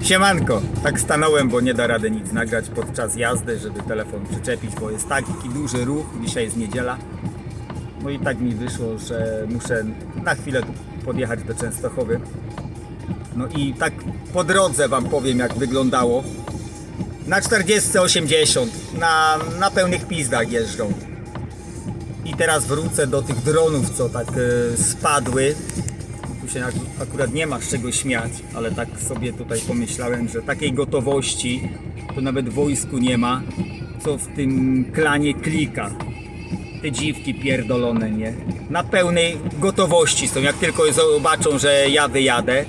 Siemanko, tak stanąłem, bo nie da rady nic nagrać podczas jazdy, żeby telefon przyczepić, bo jest taki duży ruch, dzisiaj jest niedziela. No i tak mi wyszło, że muszę na chwilę podjechać do Częstochowy. No i tak po drodze wam powiem jak wyglądało. Na 40-80, na, na pełnych pizdach jeżdżą. I teraz wrócę do tych dronów, co tak e, spadły. Tu się ak- akurat nie ma z czego śmiać, ale tak sobie tutaj pomyślałem, że takiej gotowości to nawet w wojsku nie ma, co w tym klanie klika. Te dziwki pierdolone, nie? Na pełnej gotowości są, jak tylko zobaczą, że ja wyjadę.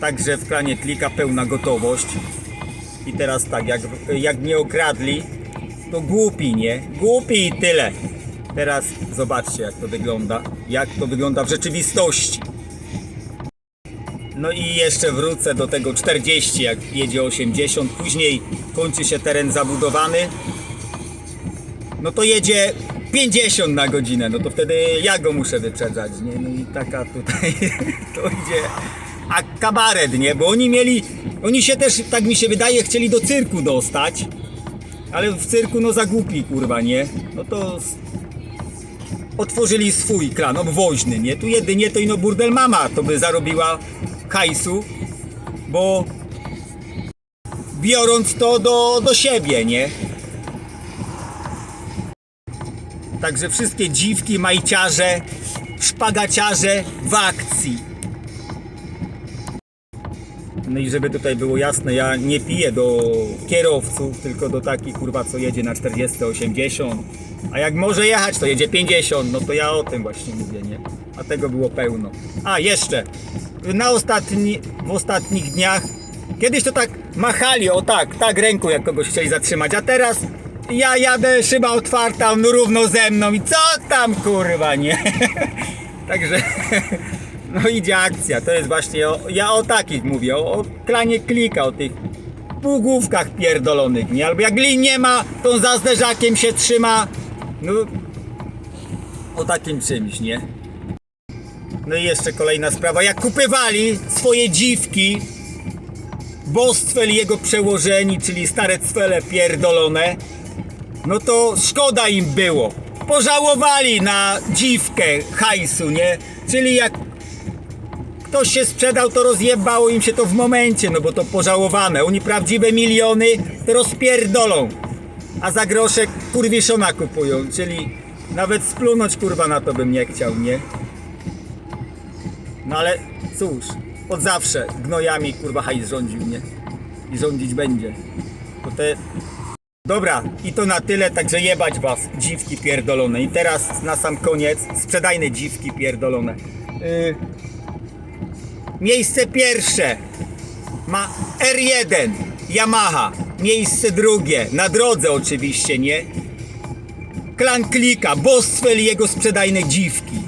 Także w klanie klika pełna gotowość. I teraz tak, jak, jak mnie okradli, to głupi, nie? Głupi i tyle. Teraz zobaczcie, jak to wygląda. Jak to wygląda w rzeczywistości. No i jeszcze wrócę do tego 40, jak jedzie 80. Później kończy się teren zabudowany. No to jedzie 50 na godzinę. No to wtedy ja go muszę wyprzedzać, nie? No i taka tutaj to idzie. A kabaret, nie? Bo oni mieli. Oni się też, tak mi się wydaje, chcieli do cyrku dostać. Ale w cyrku no za głupi, kurwa, nie? No to otworzyli swój klan obwoźny, nie? Tu jedynie to ino burdel mama to by zarobiła hajsu, bo biorąc to do, do siebie, nie? Także wszystkie dziwki, majciarze, szpagaciarze w akcji. No i żeby tutaj było jasne, ja nie piję do kierowców, tylko do takich kurwa, co jedzie na 40, 80. A jak może jechać, to jedzie 50, no to ja o tym właśnie mówię, nie? A tego było pełno. A jeszcze, na ostatni, w ostatnich dniach, kiedyś to tak machali, o tak, tak ręką, jak kogoś chcieli zatrzymać, a teraz ja jadę, szyba otwarta, on równo ze mną i co tam kurwa, nie? Także no idzie akcja. To jest właśnie o, ja o takich mówię, o, o klanie klika, o tych półgłówkach pierdolonych, nie? Albo jak lin nie ma, to on za zderzakiem się trzyma. No o takim czymś, nie? No i jeszcze kolejna sprawa. Jak kupywali swoje dziwki, Bostwel i jego przełożeni, czyli stare cwele pierdolone, no to szkoda im było. Pożałowali na dziwkę hajsu, nie? Czyli jak ktoś się sprzedał, to rozjebało im się to w momencie, no bo to pożałowane. Oni prawdziwe miliony to rozpierdolą. A za groszek kurwiszona kupują, czyli nawet splunąć kurwa na to bym nie chciał, nie? No ale cóż, od zawsze gnojami kurwa hajs rządził, nie? I rządzić będzie. Bo te Dobra, i to na tyle, także jebać was, dziwki pierdolone. I teraz na sam koniec, sprzedajne dziwki pierdolone. Yy, miejsce pierwsze ma R1 Yamaha. Miejsce drugie, na drodze oczywiście, nie? Klan Klika, Boswell i jego sprzedajne dziwki.